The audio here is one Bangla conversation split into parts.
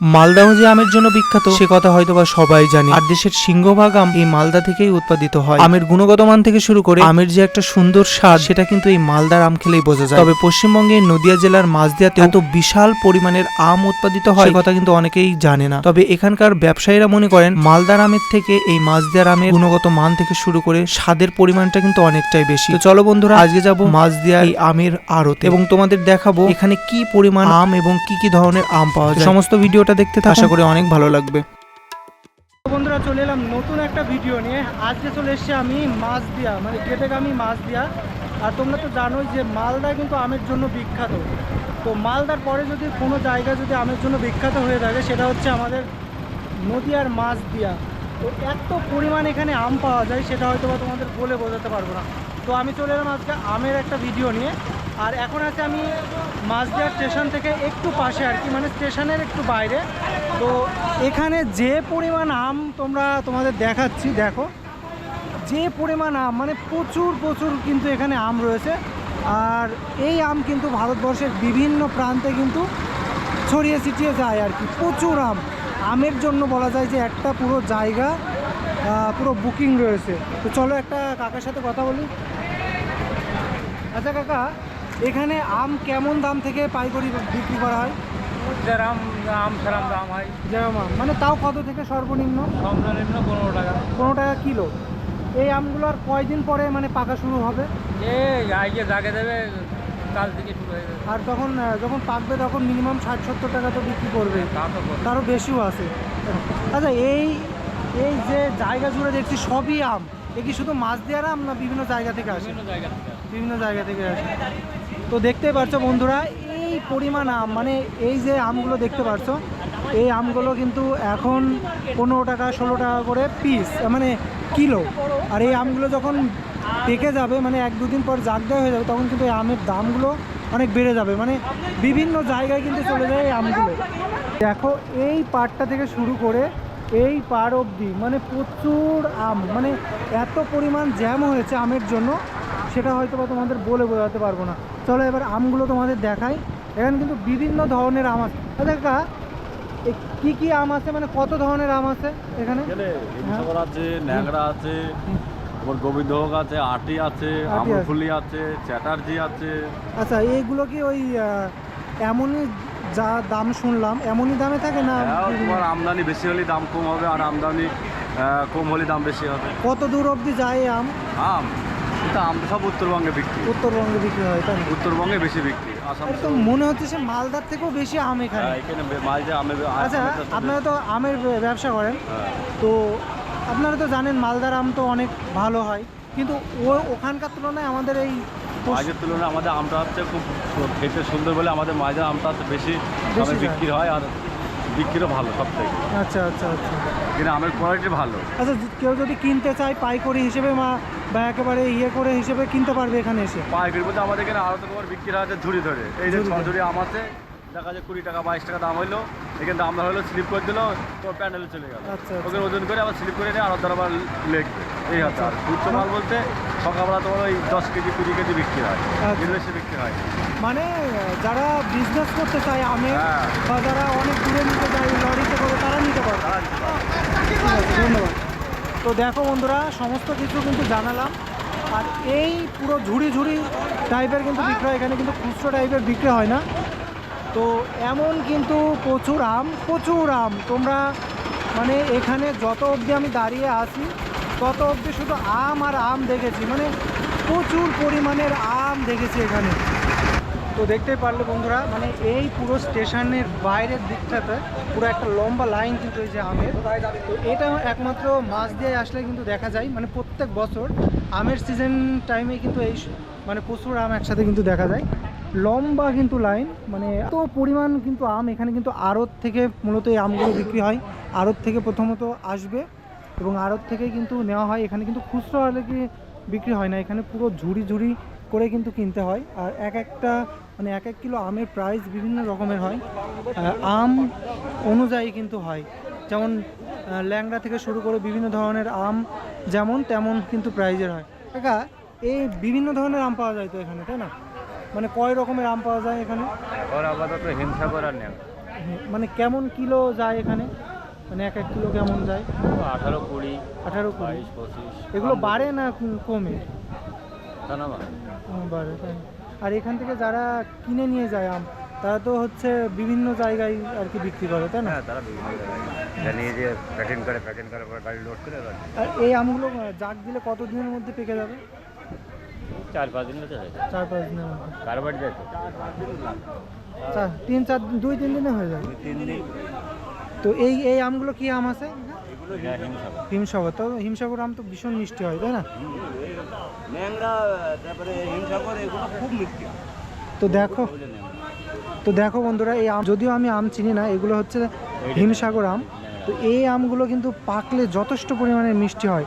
মালদাও যে আমের জন্য বিখ্যাত, সে কথা হয়তো বা সবাই জানে। আর দেশের সিংহভাগ আম এই মালদা থেকেই উৎপাদিত হয়। আমের গুণগত মান থেকে শুরু করে আমের যে একটা সুন্দর স্বাদ, সেটা কিন্তু এই মালদার আম খেলেই বোঝা যায়। তবে পশ্চিমবঙ্গের নদিয়া জেলার মাঝদিয়াতে এত বিশাল পরিমাণের আম উৎপাদিত হয় কথা কিন্তু অনেকেই জানে না। তবে এখানকার ব্যবসায়ীরা মনে করেন, মালদার আমের থেকে এই মাছদিয়ার আমের গুণগত মান থেকে শুরু করে স্বাদের পরিমাণটা কিন্তু অনেকটাই বেশি। তো চলো বন্ধুরা, আজকে যাব মাছদিয়া এই আমের আড়তে। এবং তোমাদের দেখাবো এখানে কি পরিমাণ আম এবং কি কি ধরনের আম পাওয়া যায়। সমস্ত ভিডিওটা দেখতে আশা করি অনেক ভালো লাগবে। বন্ধুরা চলে এলাম নতুন একটা ভিডিও নিয়ে। আজকে চলে এসেছি আমি মাছ দিয়া মানে গেটেগামি মাছ দিয়া আর তোমরা তো জানোই যে মালদা কিন্তু আমের জন্য বিখ্যাত। তো মালদার পরে যদি কোনো জায়গা যদি আমের জন্য বিখ্যাত হয়ে থাকে সেটা হচ্ছে আমাদের নদিয়ার মাছ দিয়া তো এত পরিমাণ এখানে আম পাওয়া যায় সেটা হয়তো বা তোমাদের বলে বোঝাতে পারব না। তো আমি চলে এলাম আজকে আমের একটা ভিডিও নিয়ে। আর এখন আছে আমি মাছদিয়া স্টেশন থেকে একটু পাশে আর কি মানে স্টেশনের একটু বাইরে। তো এখানে যে পরিমাণ আম তোমরা তোমাদের দেখাচ্ছি, দেখো। যে পরিমাণ আম মানে প্রচুর প্রচুর কিন্তু এখানে আম রয়েছে। আর এই আম কিন্তু ভারতবর্ষের বিভিন্ন প্রান্তে কিন্তু ছড়িয়ে ছিটিয়ে যায় আর কি, প্রচুর আম। আমের জন্য বলা যায় যে একটা পুরো জায়গা পুরো বুকিং রয়েছে। তো চলো একটা কাকার সাথে কথা বলি। আচ্ছা কাকা এখানে আম কেমন দাম থেকে পাইকারি বিক্রি করা হয়? যেরাম আম সেরাম দাম হয়। যেরকম আম মানে তাও কত থেকে সর্বনিম্ন? সর্বনিম্ন পনেরো টাকা। পনেরো টাকা কিলো। এই আমগুলো আর কয়দিন পরে মানে পাকা শুরু হবে? এই আইকে জাগে দেবে কাল থেকে শুরু হয়ে যাবে। আর তখন যখন পাকবে তখন মিনিমাম ষাট সত্তর টাকা তো বিক্রি করবে। তারও বেশিও আছে। আচ্ছা এই এই যে জায়গা জুড়ে দেখছি সবই আম। এ কি শুধু মাছ দেওয়ার আম না বিভিন্ন জায়গা থেকে আসে। বিভিন্ন জায়গা থেকে আসে। তো দেখতেই পারছ বন্ধুরা, এই পরিমাণ আম মানে এই যে আমগুলো দেখতে পারছ, এই আমগুলো কিন্তু এখন পনেরো টাকা, ষোলো টাকা করে পিস মানে কিলো। আর এই আমগুলো যখন পেকে যাবে মানে এক দুদিন পর জাগ দেওয়া হয়ে যাবে, তখন কিন্তু এই আমের দামগুলো অনেক বেড়ে যাবে। মানে বিভিন্ন জায়গায় কিন্তু চলে যায় এই আমগুলো। দেখো, এই পাটটা থেকে শুরু করে এই পার অবধি মানে প্রচুর আম মানে এত পরিমাণ জ্যাম হয়েছে আমের জন্য। সেটা হয়তো বা তোমাদের বলে বোঝাতে পারব না। চলো এবার আমগুলো তোমাদের দেখাই। এখানে কিন্তু বিভিন্ন ধরনের আম আছে। দেখা কি কি আম আছে? মানে কত ধরনের আম আছে এখানে? হ্যাঁ। আছে ন্যাংরা আছে তারপর গোবিন্দভোগ আছে আটি আছে আটি আছে। আমরফুলি আছে চ্যাটার্জি আছে। আচ্ছা এইগুলো কি ওই এমনই যা দাম শুনলাম এমনই দামে থাকে না হ্যাঁ, তোমার আমদানি বেশি হলে দাম কম হবে আর আমদানি কম হলে দাম বেশি হবে। কত দূর অবধি যায় আম? আম? কিন্তু আম সব উত্তরবঙ্গে বিক্রি। উত্তরবঙ্গে বিক্রি হয় তাই উত্তরবঙ্গে বেশি বিক্রি আসাম তো মনে হচ্ছে সে মালদার থেকেও বেশি আম এখানে। হ্যাঁ, এখানে বে- আমের আচ্ছা আপনারা তো আমের ব্যবসা করেন। হ্যাঁ। তো আপনারা তো জানেন মালদার আম তো অনেক ভালো হয়। কিন্তু ও ওখানকার তুলনায় আমাদের এই মাঝের তুলনায় আমাদের আমটা হচ্ছে খুব খেতে সুন্দর বলে আমাদের মাঝের আমটা হচ্ছে বেশি বিক্রি হয় আর বিক্রিও ভালো সব থেকে আচ্ছা আচ্ছা আচ্ছা। কিন্তু আমের কোয়ালিটি ভালো। আচ্ছা কেউ যদি কিনতে চায় পাইকারি হিসেবে মা বা একেবারে ইয়ে করে হিসেবে কিনতে পারবে এখানে এসে? পাইকারি বলতে আমাদের এখানে আরও তোমার বিক্রি হয় ঝুড়ি ধরে। এই যে ঝুড়ি। আম আছে দেখা যায় কুড়ি টাকা বাইশ টাকা দাম হইল। এখানে দাম ধরা হলো স্লিপ করে দিলো তো প্যান্ডেলে চলে গেল। আচ্ছা, ওকে ওজন করে আবার স্লিপ করে নিয়ে আর ওদের আবার লেখবে। এই হচ্ছে আর খুচরো মাল বলতে সকালবেলা তোমার ওই দশ কেজি কুড়ি কেজি বিক্রি হয়। আচ্ছা। বেশি বিক্রি হয়। মানে যারা বিজনেস করতে চায় আমের হ্যাঁ। বা যারা অনেক দূরে নিতে যায় লরিতে করে তারা নিতে পারে ধন্যবাদ। তো দেখো বন্ধুরা সমস্ত কিছু কিন্তু জানালাম। আর এই পুরো ঝুড়ি ঝুড়ি টাইপের কিন্তু বিক্রি হয় এখানে কিন্তু খুচরো টাইপের বিক্রি হয় না। তো এমন কিন্তু প্রচুর আম প্রচুর আম। তোমরা মানে এখানে যত অবধি আমি দাঁড়িয়ে আছি, তত অবধি শুধু আম আর আম দেখেছি। মানে প্রচুর পরিমাণের আম দেখেছি এখানে। তো দেখতে পারলে বন্ধুরা মানে এই পুরো স্টেশনের বাইরের দিকটাতে পুরো একটা লম্বা লাইন কিন্তু এই যে আমের। তো এটা একমাত্র মাছ দিয়ে আসলে কিন্তু দেখা যায়। মানে প্রত্যেক বছর আমের সিজন টাইমে কিন্তু এই মানে প্রচুর আম একসাথে কিন্তু দেখা যায়। লম্বা কিন্তু লাইন মানে এত পরিমাণ কিন্তু আম এখানে কিন্তু আড়ত থেকে মূলত এই আমগুলো বিক্রি হয়। আড়ত থেকে প্রথমত আসবে এবং আড়ত থেকে কিন্তু নেওয়া হয়। এখানে কিন্তু খুচরো হলে কি বিক্রি হয় না, এখানে পুরো ঝুড়ি ঝুড়ি করে কিন্তু কিনতে হয়। আর এক একটা মানে এক এক কিলো আমের প্রাইস বিভিন্ন রকমের হয়। আম অনুযায়ী কিন্তু হয়। যেমন ল্যাংড়া থেকে শুরু করে বিভিন্ন ধরনের আম যেমন তেমন কিন্তু প্রাইজের হয়। কাকা, এই বিভিন্ন ধরনের আম পাওয়া যায় তো এখানে, তাই না? মানে কয় রকমের আম পাওয়া যায় এখানে? আপাতত হিমসাগর আর নেই মানে কেমন কিলো যায় এখানে? মানে এক এক কিলো কেমন যায়? আঠারো কুড়ি আঠারো কুড়ি। পঁচিশ এগুলো বাড়ে না কমে বাড়ে। আর এখান থেকে যারা কিনে নিয়ে যায় আম তারা তো হচ্ছে বিভিন্ন জায়গায় আর কি বিক্রি করে তাই না? হ্যাঁ তারা বিভিন্ন জায়গায় নিয়ে করে করে গাড়ি লোড করে আর এই আমগুলো জাগ দিলে কত দিনের মধ্যে পেকে যাবে? চার পাঁচ দিন হতে চার পাঁচ দিনের মধ্যে। কার বাড়ি যায় তো। চার তিন চার দুই তিন দিনে হয়ে যাবে তিন দিন। তো এই এই আমগুলো কি আম আছে? হিমসাগর হিমসাগর। তো হিমসাগর আম তো ভীষণ মিষ্টি হয় তাই না? ন্যাংরা তারপরে হিমসাগর এগুলো খুব মিষ্টি তো দেখো তো দেখো বন্ধুরা এই আম যদিও আমি আম চিনি না এগুলো হচ্ছে হিমসাগর আম। তো এই আমগুলো কিন্তু পাকলে যথেষ্ট পরিমাণে মিষ্টি হয়।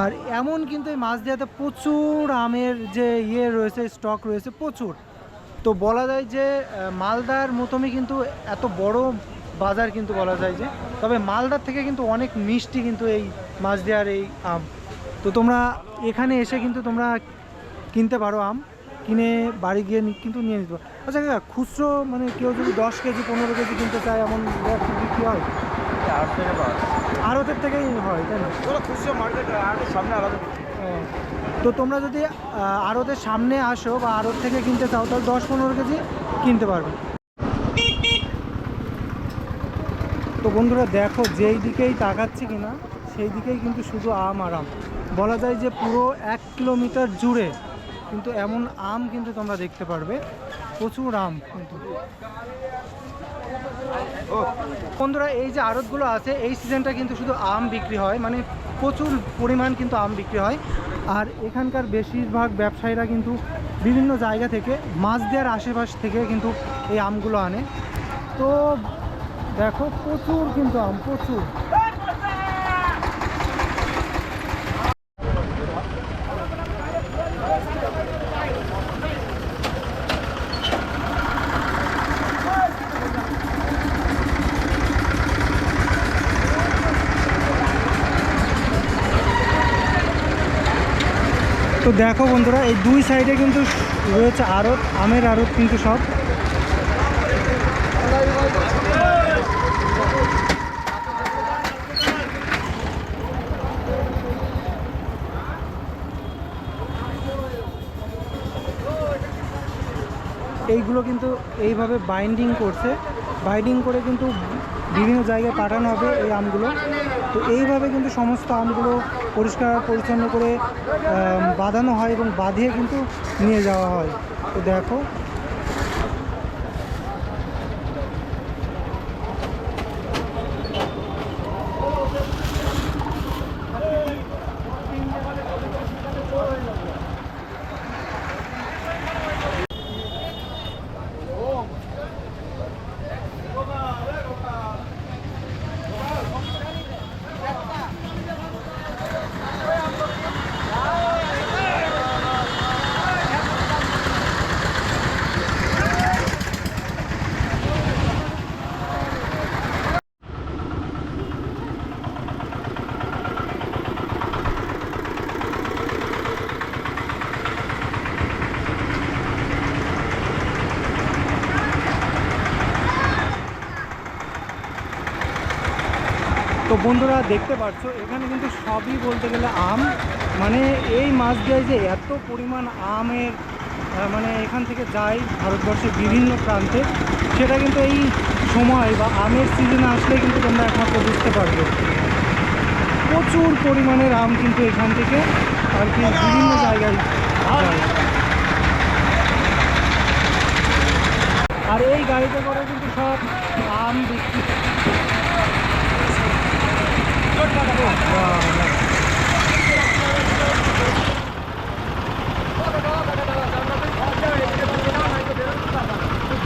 আর এমন কিন্তু এই মাছ দিয়াতে প্রচুর আমের যে ইয়ে রয়েছে স্টক রয়েছে, প্রচুর। তো বলা যায় যে মালদার মতনই কিন্তু এত বড় বাজার কিন্তু বলা যায় যে, তবে মালদার থেকে কিন্তু অনেক মিষ্টি কিন্তু এই মাছ দেওয়ার এই আম। তো তোমরা এখানে এসে কিন্তু তোমরা কিনতে পারো আম। কিনে বাড়ি গিয়ে কিন্তু নিয়ে নিতে পারো। আচ্ছা কাকা, খুচরো মানে কেউ যদি দশ কেজি, পনেরো কেজি কিনতে চায়, এমন বিক্রি হয়? আট পাঁচ আড়তের থেকেই হয় তাই না? খুচরো মার্কেট সামনে আলাদা তো তোমরা যদি আড়তের সামনে আসো বা আড়ত থেকে কিনতে চাও তাহলে দশ পনেরো কেজি কিনতে পারবে। তো বন্ধুরা দেখো যেই দিকেই তাকাচ্ছি কিনা সেই দিকেই কিন্তু শুধু আম আর আম। বলা যায় যে পুরো এক কিলোমিটার জুড়ে কিন্তু এমন আম কিন্তু তোমরা দেখতে পারবে। প্রচুর আম কিন্তু। বন্ধুরা, এই যে আড়তগুলো আছে, এই সিজনটা কিন্তু শুধু আম বিক্রি হয় মানে প্রচুর পরিমাণ কিন্তু আম বিক্রি হয়। আর এখানকার বেশিরভাগ ব্যবসায়ীরা কিন্তু বিভিন্ন জায়গা থেকে, মাছ দেওয়ার আশেপাশ থেকে কিন্তু এই আমগুলো আনে। তো দেখো, প্রচুর কিন্তু আম, প্রচুর। তো দেখো বন্ধুরা, এই দুই সাইডে কিন্তু রয়েছে আড়ত, আমের আড়ত কিন্তু সব। এইগুলো কিন্তু এইভাবে বাইন্ডিং করছে। বাইন্ডিং করে কিন্তু বিভিন্ন জায়গায় পাঠানো হবে এই আমগুলো। তো এইভাবে কিন্তু সমস্ত আমগুলো পরিষ্কার পরিচ্ছন্ন করে বাঁধানো হয় এবং বাঁধিয়ে কিন্তু নিয়ে যাওয়া হয়। তো দেখো তো বন্ধুরা দেখতে পাচ্ছ এখানে কিন্তু সবই বলতে গেলে আম। মানে এই মাছ দিয়ে যে এত পরিমাণ আমের মানে এখান থেকে যায় ভারতবর্ষের বিভিন্ন প্রান্তে, সেটা কিন্তু এই সময় বা আমের সিজনে আসলে কিন্তু তোমরা একমাত্র বুঝতে পারবে। প্রচুর পরিমাণের আম কিন্তু এখান থেকে আর কি বিভিন্ন জায়গায় আর এই গাড়িতে করে কিন্তু সব আম বিক্রি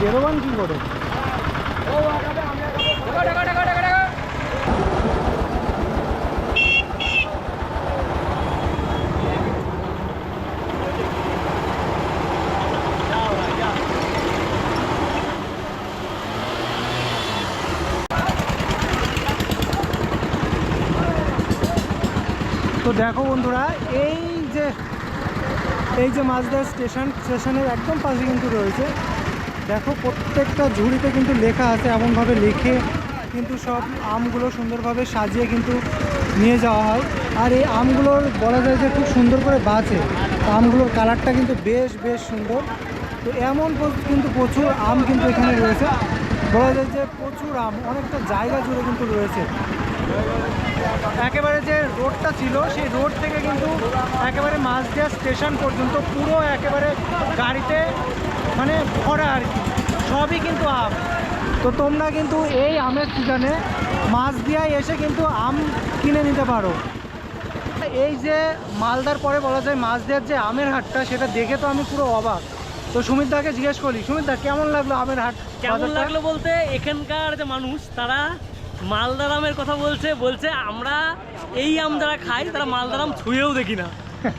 বেরোবান কি করে। তো দেখো বন্ধুরা, এই যে এই যে মাছদার স্টেশন স্টেশনের একদম পাশে কিন্তু রয়েছে। দেখো প্রত্যেকটা ঝুড়িতে কিন্তু লেখা আছে এমনভাবে লিখে কিন্তু সব আমগুলো সুন্দরভাবে সাজিয়ে কিন্তু নিয়ে যাওয়া হয়। আর এই আমগুলোর বলা যায় যে খুব সুন্দর করে বাঁচে। আমগুলোর কালারটা কিন্তু বেশ বেশ সুন্দর। তো এমন কিন্তু প্রচুর আম কিন্তু এখানে রয়েছে। বলা যায় যে প্রচুর আম, অনেকটা জায়গা জুড়ে কিন্তু রয়েছে। একেবারে যে রোডটা ছিল, সেই রোড থেকে কিন্তু একেবারে মাঝদিয়া স্টেশন পর্যন্ত পুরো একেবারে গাড়িতে মানে ভরা আর কি। সবই কিন্তু আম। তো তোমরা কিন্তু এই আমের সিজনে মাঝদিয়ায় এসে কিন্তু আম কিনে নিতে পারো। এই যে মালদার পরে বলা যায় মাছ দেওয়ার যে আমের হাটটা, সেটা দেখে তো আমি পুরো অবাক। তো সুমিত দাকে জিজ্ঞেস করি সুমিত দা কেমন লাগল আমের হাট কেমন লাগল বলতে, এখানকার যে মানুষ, তারা মালদার আমের কথা বলছে বলছে আমরা এই আম যারা খাই, তারা মালদার আম ছুঁয়েও দেখি না।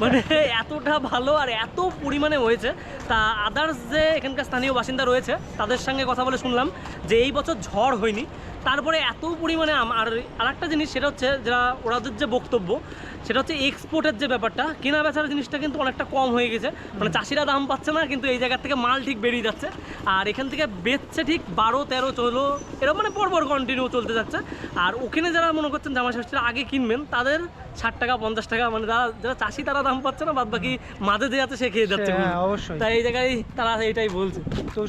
মানে এতটা ভালো আর এত পরিমাণে হয়েছে। তা আদার্স যে এখানকার স্থানীয় বাসিন্দা রয়েছে, তাদের সঙ্গে কথা বলে শুনলাম যে এই বছর ঝড় হয়নি। তারপরে এত পরিমাণে আম আর আরেকটা জিনিস সেটা হচ্ছে যারা ওনাদের যে বক্তব্য সেটা হচ্ছে এক্সপোর্টের যে ব্যাপারটা কেনা বেচার জিনিসটা কিন্তু অনেকটা কম হয়ে গেছে। মানে চাষিরা দাম পাচ্ছে না কিন্তু এই জায়গা থেকে মাল ঠিক বেরিয়ে যাচ্ছে। আর এখান থেকে বেচছে ঠিক বারো তেরো চলো এরকম মানে পরপর কন্টিনিউ চলতে যাচ্ছে। আর ওখানে যারা মনে করছেন জামা ষষ্ঠীরা আগে কিনবেন তাদের ষাট টাকা পঞ্চাশ টাকা মানে যারা যারা চাষি তারা দাম পাচ্ছে না বাদ বাকি মাঝে যে আছে সে খেয়ে যাচ্ছে। হ্যাঁ অবশ্যই। তাই এই জায়গায় তারা এইটাই বলছে। তো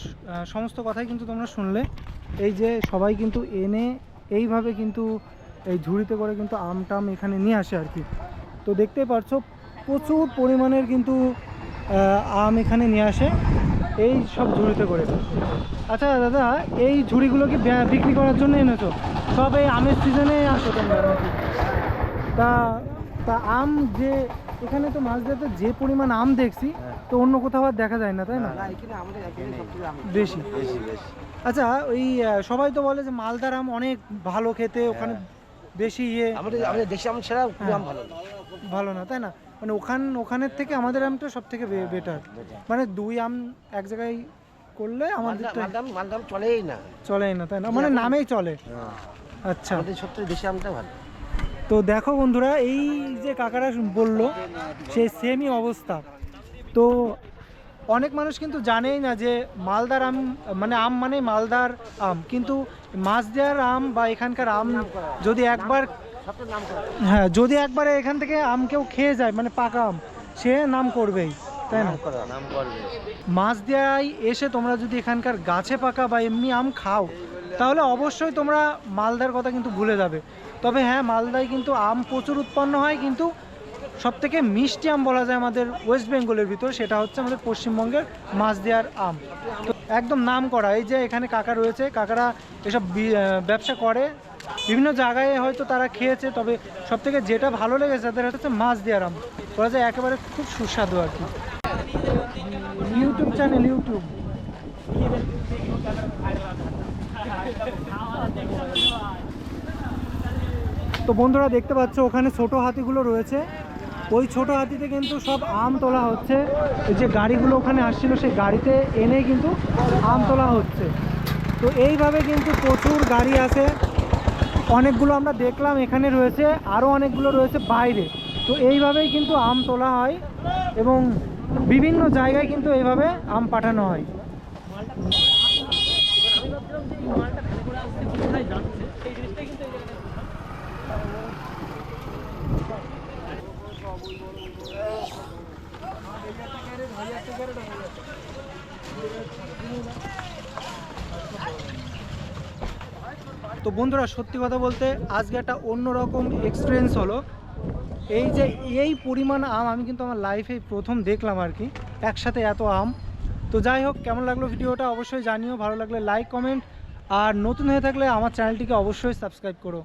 সমস্ত কথাই কিন্তু তোমরা শুনলে। এই যে সবাই কিন্তু এনে এইভাবে কিন্তু এই ঝুড়িতে করে কিন্তু আম টাম এখানে নিয়ে আসে আর কি। তো দেখতেই পারছ, প্রচুর পরিমাণের কিন্তু আম এখানে নিয়ে আসে। এই সব ঝুড়িতে করে। আচ্ছা দাদা, এই ঝুড়িগুলো কি বিক্রি করার জন্য এনেছো? সব এই আমের সিজনে আসো তোমরা তা তা আম যে, এখানে তো মাছ দিতে যে পরিমাণ আম দেখছি তো অন্য কোথাও আর দেখা যায় না তাই না? বেশি। আচ্ছা ওই সবাই তো বলে যে মালদার আম অনেক ভালো খেতে ওখানে বেশি ইয়ে। আমাদের আমাদের দেশি আম ছাড়া পুরো আম ভালো না। ভালো না তাই না? মানে ওখান ওখানের থেকে আমাদের আমটা সব থেকে বেটার মানে দুই আম এক জায়গায় করলে আমাদের মালদা মালদা আম- মালদা আম চলেই না। চলেই না তাই না? মানে নামেই চলে। আচ্ছা। আমাদের সত্যি দেশি আমটা ভালো। তো দেখো বন্ধুরা এই যে কাকারা বলল সেই সেমই অবস্থা। তো অনেক মানুষ কিন্তু জানেই না যে মালদার আম মানে আম মানে মালদার আম। কিন্তু মাছ দেওয়ার আম বা এখানকার আম যদি একবার হ্যাঁ যদি একবার এখান থেকে আম কেউ খেয়ে যায় মানে পাকা আম সে নাম করবেই তাই না? মাছ দেওয়ায় এসে তোমরা যদি এখানকার গাছে পাকা বা এমনি আম খাও তাহলে অবশ্যই তোমরা মালদার কথা কিন্তু ভুলে যাবে। তবে হ্যাঁ মালদায় কিন্তু আম প্রচুর উৎপন্ন হয় কিন্তু সব থেকে মিষ্টি আম বলা যায় আমাদের ওয়েস্ট বেঙ্গলের ভিতর, সেটা হচ্ছে আমাদের পশ্চিমবঙ্গের মাছ দেওয়ার আম। তো একদম নাম করা, এই যে এখানে কাকা রয়েছে, কাকারা এসব ব্যবসা করে। বিভিন্ন জায়গায় হয়তো তারা খেয়েছে, তবে সব থেকে যেটা ভালো লেগেছে তাদের হচ্ছে মাছ দেওয়ার আম। বলা যায় একেবারে খুব সুস্বাদু আর কি। YouTube channel, YouTube. তো বন্ধুরা দেখতে পাচ্ছ, ওখানে ছোট হাতিগুলো রয়েছে। ওই ছোট হাতিতে কিন্তু সব আম তোলা হচ্ছে যে গাড়িগুলো ওখানে আসছিল সেই গাড়িতে এনে কিন্তু আম তোলা হচ্ছে তো এইভাবে কিন্তু প্রচুর গাড়ি আছে অনেকগুলো আমরা দেখলাম এখানে রয়েছে আরও অনেকগুলো রয়েছে বাইরে তো এইভাবেই কিন্তু আম তোলা হয় এবং বিভিন্ন জায়গায় কিন্তু এইভাবে আম পাঠানো হয় তো বন্ধুরা, সত্যি কথা বলতে আজকে একটা অন্যরকম এক্সপিরিয়েন্স হলো। এই যে এই পরিমাণ আম আমি কিন্তু আমার লাইফে প্রথম দেখলাম আর কি, একসাথে এত আম। তো যাই হোক, কেমন লাগল ভিডিওটা অবশ্যই জানিও, ভালো লাগলে লাইক কমেন্ট আর নতুন হয়ে থাকলে আমার চ্যানেলটিকে অবশ্যই সাবস্ক্রাইব করো।